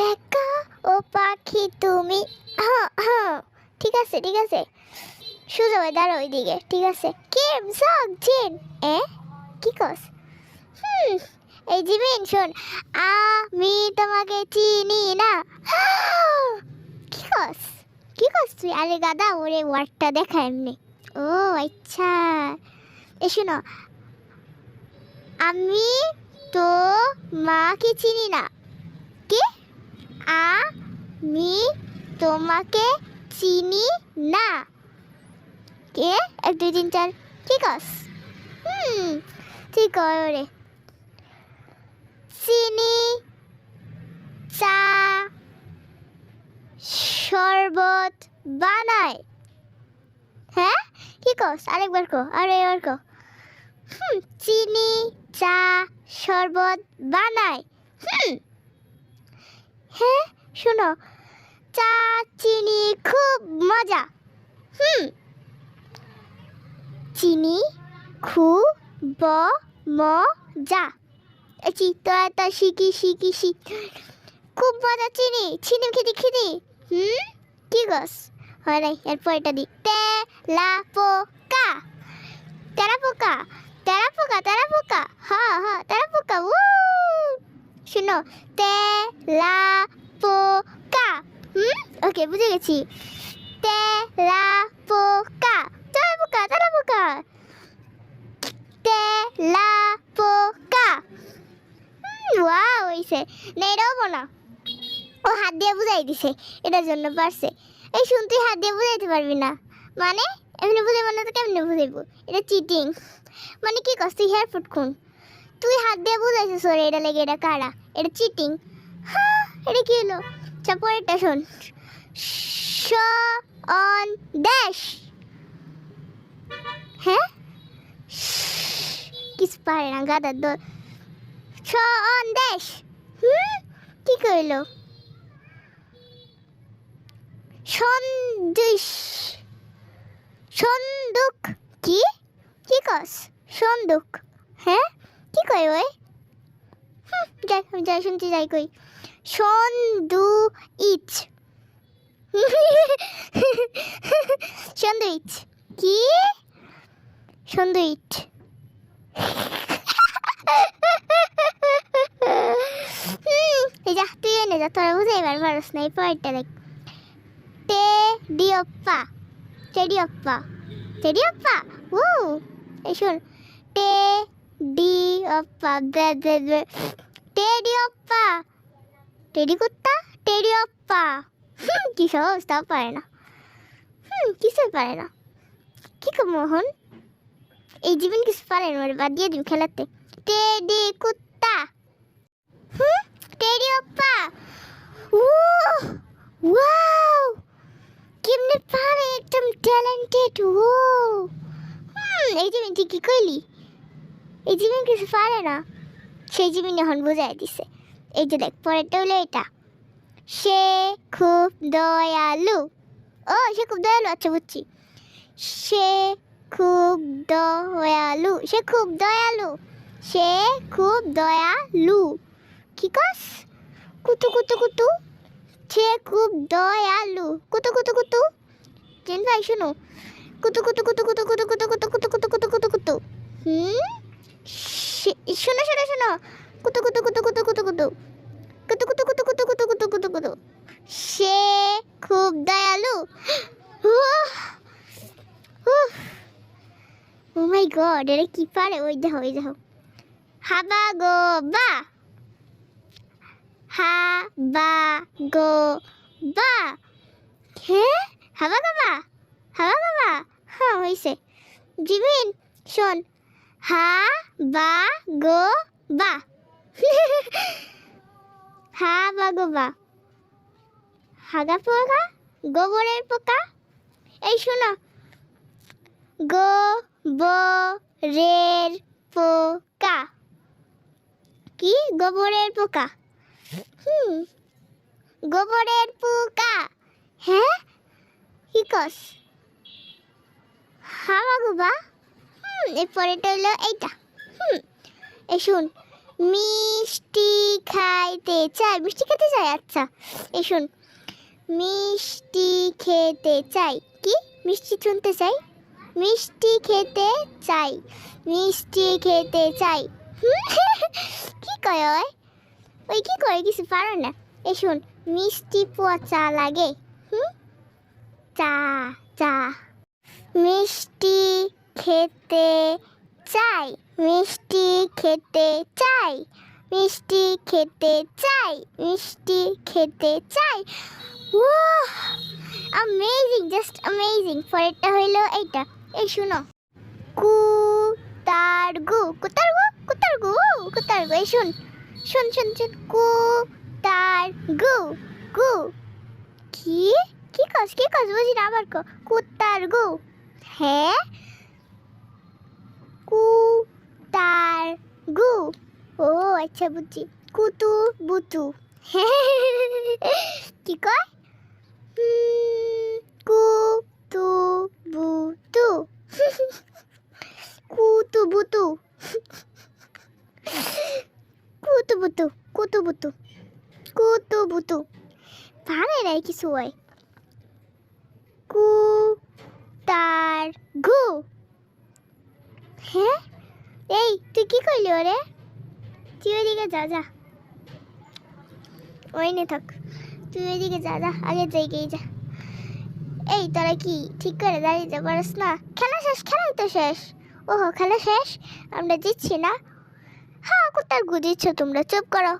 টাকা ও পাখি তুমি। হ্যাঁ হ্যাঁ ঠিক আছে ঠিক আছে। সোজা হয়ে দাঁড়া ওইদিকে, ঠিক আছে। কেম, সক, জিন। এ, কি কস? এই জিমিন শোন, আমি তোমাকে চিনি না। কি কস? কি কস তুই? আরে গাদা, ওরে ওয়ার্ডটা দেখা এমনি। ও আচ্ছা। এ, শোনো, আমি তো মাকে চিনি না। কি? আমি তোমাকে চিনি না। কে? এক, দুই, তিন, চার। ঠিক আছে হুম, ঠিক রে। চিনি চা শরবত বানায় হ্যাঁ? কি কস আরেকবার কো, আরে এবার কো। হুম, চিনি চা শরবত বানায় হুম। হ্যাঁ শোনো। চা, চিনি খুব মজা। হুম। চিনি খুব ব মজা এচি তো শিখি শিখি শিখ খুব মজা চিনি। চিনি খেতে খেতে হুম? কি গস হয় নাই এরপর এটা দি। তে, লা পোকা তেরা পোকা তেরা পোকা তেরা পোকা হ্যাঁ হ্যাঁ তেরা পোকা উ শুনো তে লা পোকা হুম ওকে বুঝে গেছি. তে লা পোকা তেরা পোকা তেরা পোকা তে লা পোকা ওয়াও হইছে না, এটাও বলা। ও হাত দিয়ে বুঝাই দিছে। এটার জন্য পারছে। এই শুন, তুই হাত দিয়ে বুঝাইতে পারবি না। মানে? এমনি বুঝাইব না তো কেমনি বুঝাইব? এটা চিটিং মানে কি তুই হেয়ার ফুট খুন। তুই হাত দিয়ে বুঝাইছিস ওরে, এটা লেগে এটা কারা? এটা চিটিং হ্যাঁ এটা কি হলো? চাপড়েটা শোন। শ, অন ড্যাশ হ্যাঁ? কিছু পারে না গাদার দোল ছ অন ড্যাশ হুম? কি কইল? সন্দেশ। সন্দুক। কি? কি কস? সন্দুক। হ্যাঁ? কি কই ওই? যাই আমি যাই শুনছি যাই কই। সন্দু ইচ। সন্দুইচ কি? হুম, এই যা তুই এনে যা তোরা বুঝে এবার পারস না এই পরেরটা দেখ। টে ডিওপ্পা টেডিওপ্পা। টেডিওপ্পা? ও এই শোন। টে ডিওপ্পা বে বে বে টেডিওপ্পা টেডি কুত্তা টেডিওপ্পা হুম কি সহজ তাও পারে না হুম কিছুই পারে না কি মোহন এই জীবন কিছু পারে না বাদ দিয়ে দিবি খেলাতে টেডি কুত্তা হুম টেডি অপ্পা ও ওয়াও কেমনে পারে একদম ট্যালেন্টেড ও হুম এই জীবন তুই কি কইলি এই জীবন কিছু পারে না সেই জীবন এখন বুঝাই দিছে এই যে দেখ পরেরটা হলো এটা সে খুব দয়ালু ও সে খুব দয়ালু আচ্ছা বুঝছি সে খুব দয়ালু সে খুব দয়ালু সে খুব দয়ালু কি কস কুতু কুতু কুতু সে খুব দয়ালু কুতু কুতু কুতু চেন ভাই শোনো কুতু কুতু কুতু কুতু কুতু কুতু কুতু কুতু কুতু কুতু কুতু কুতু হুম শোনো শোনো শোনো কুতু কুতু কুতু কুতু কুতু কুতু কুতু কুতু কুতু কুতু কুতু কুতু কুতু কুতু সে খুব দয়ালু ও মাই গড এটা কি পারে ওই দেখো ওই দেখো হাবা গো বা হা বা গো বা হ্যাঁ হাবা গো বা হাবা গো বা হ্যাঁ হয়েছে জিমিন শোন হা, বা, গো, বা। হা, বা, গো, বা। হাগা পোকা গোবরের পোকা। এই শোনো। গো বো রের পোকা। কি? গোবরের পোকা? হুম। গোবরের পোকা। হ্যাঁ? কি কস? হাওয়া গোবা এরপরেটা হলো এইটা। হুম, এই শুন, মিষ্টি খাইতে চাই, মিষ্টি খেতে চাই? আচ্ছা এই শোন, মিষ্টি খেতে চাই, কি? মিষ্টি শুনতে চাই? মিষ্টি খেতে চাই, মিষ্টি খেতে চাই। কি কয় ওই? ওই কি করে কিছু পারো না। এই শোন, মিষ্টি পচা লাগে। হুম, চা চা। মিষ্টি খেতে চাই, মিষ্টি খেতে চাই, মিষ্টি খেতে চাই, মিষ্টি খেতে চাই। অ্যামেজিং জাস্ট অ্যামেজিং পরেরটা হইল এইটা। এই শুনো। কু তার গু কুতার গু কুতার গু কুতার গু এই শুন। শুন শুন শুন। কু তার গু। গু কি? কি কাজ কি কাজ বুঝি না, আবার কো। কুত্তার গু হ্যাঁ কু তার গু ও আচ্ছা বুঝছি। কুতু বুতু। কি কয়? হুম, তু বুতু। কুতু বুতু। কুতু বুতু কুতু বুতু কুতু বুতু। ভালো নাই কিছু হয়। কু তার গু হ্যাঁ? এই তুই কি করলি ওরে? তুই ওইদিকে যা যা। ওই নে থাক। তুই ওইদিকে যা যা আগে যাই জায়গায় যা। এই, তোরা কি ঠিক করে দাঁড়িয়ে যা পারস না? খেলা শেষ, খেলাই তো শেষ। ওহো, খেলা শেষ? আমরা জিতছি না? হ্যাঁ কোথায় গুজিচ্ছ তোমরা, চুপ করো।